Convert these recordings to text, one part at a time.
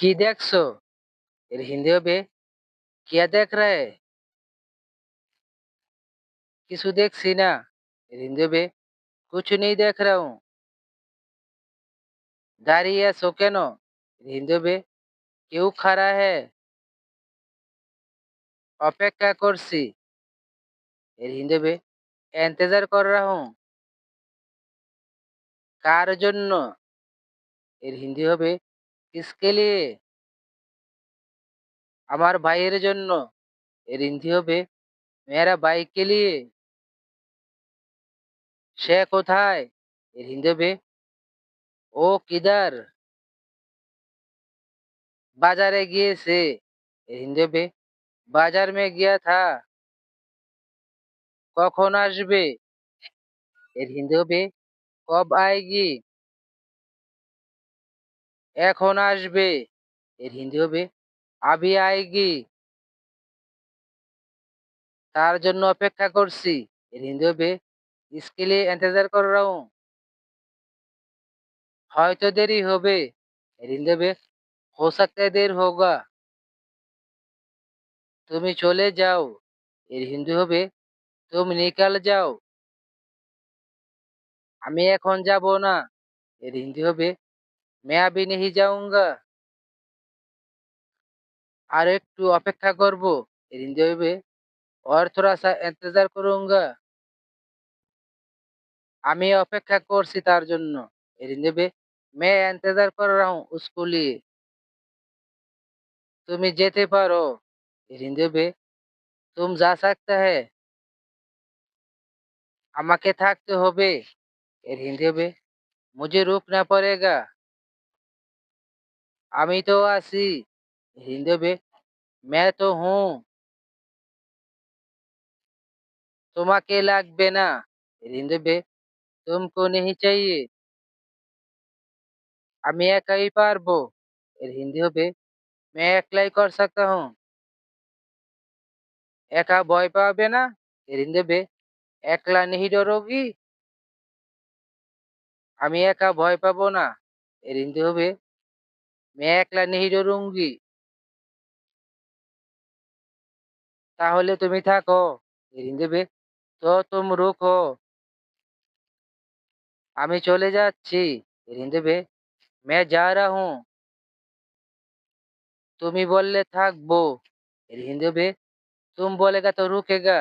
কি দেখছ? এর হিন্দি হবে কে দেখ রে কিছু দেখছি না, এর হিন্দি হবে, কিছু নেই দেখ রা দাঁড়িয়ে আছো কেন? হিন্দি হবে, কেউ খারা হে? অপেক্ষা করছি। এর হিন্দি হবে, এন্তেজার কর রা কার জন্য? এর হিন্দি হবে কিসকে আমার ভাইয়ের জন্য এর হবে। মেয়েরা ভাই কে লিয়ে সে কোথায়? এর হিন্দি হবে। ও কিদার? বাজারে গিয়েছে। এর হিন্দি হবে। বাজার মে গিয়া থা। কখন আসবে? এর হিন্দি হবে। কব আয়েগি? এখন আসবে। এর হিন্দি হবে, আবি আয়গি। তার জন্য অপেক্ষা করছি। এর হিন্দি হবে, স্কিলে ইন্তজার কর হয়তো দেরি হবে। এর হিন্দি হবে, হো সকতে দের হোগা। তুমি চলে যাও। এর হিন্দি হবে, তুমি নিকাল যাও। আমি এখন যাব না। এর হিন্দি হবে मैं अभी नहीं जाऊंगा আর একটু অপেক্ষা করব এর হিন্দি হবে और थोड़ा सा इंतजार करूंगा আমি অপেক্ষা করছি তার জন্য এর হিন্দি হবে मैं इंतजार कर रहा हूँ उसको लिए তুমি যেতে পারো এর হিন্দি হবে तुम जा सकता है আমাকে থাকতে হবে এর হিন্দি হবে मुझे रुकना पड़ेगा আমি তো আছি এর হিন্দি হবে मैं तो हूँ তোমাকে লাগবে না এর হিন্দি হবে तुमको नहीं चाहिए আমি একাই পারবো এর হিন্দি হবে मैं একলাই कर सकता हूँ একা ভয় পাবে না এর হিন্দি হবে একলা নেহি ডরোগি আমি একা ভয় পাবো না এর হিন্দি হবে मैं একলা নেহি ডরুঙ্গি তাহলে তুমি থাকো এর হিন্দি হবে তো তুম রুকো আমি চলে যাচ্ছি এর হিন্দি হবে मैं जा रहा हूँ তুমি বললে থাকবো এর হিন্দি হবে তুম বলেগা তো রুকেগা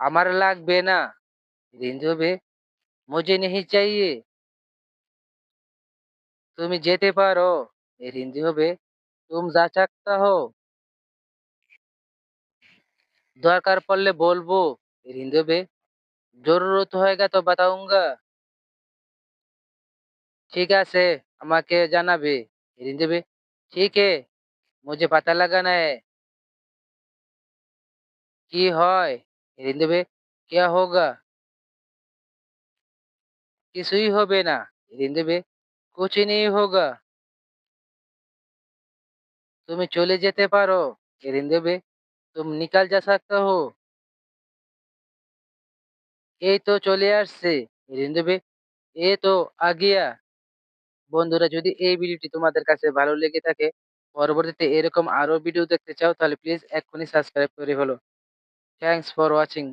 আমার লাগবে না এর হিন্দি হবে মুঝে নেহি চাইয়ে তুমি যেতে পারো এর হিন্দি হবে তুম যা চাকতা হো দরকার পড়লে বলবো এর হিন্দি হবে জরুরত হয়েগা তো বাতাউঙ্গা ঠিক আছে আমাকে জানাবে এর হিন্দি হবে ঠিক है मुझे पता लगाना है কি হয় এর হিন্দি হবে क्या होगा কিছুই হবে না এর হিন্দি হবে कुछ नहीं होगा তুমি চলে যেতে পারো এর হিন্দি হবে तुम निकल जा सकते हो এই তো চলে আসছে এর হিন্দি হবে এ তো আগিয়া বন্ধুরা যদি এই ভিডিওটি তোমাদের কাছে ভালো লেগে থাকে পরবর্তীতে এরকম আরো ভিডিও দেখতে চাও তাহলে প্লিজ এক্ষুনি সাবস্ক্রাইব করে হলো থ্যাংকস ফর ওয়াচিং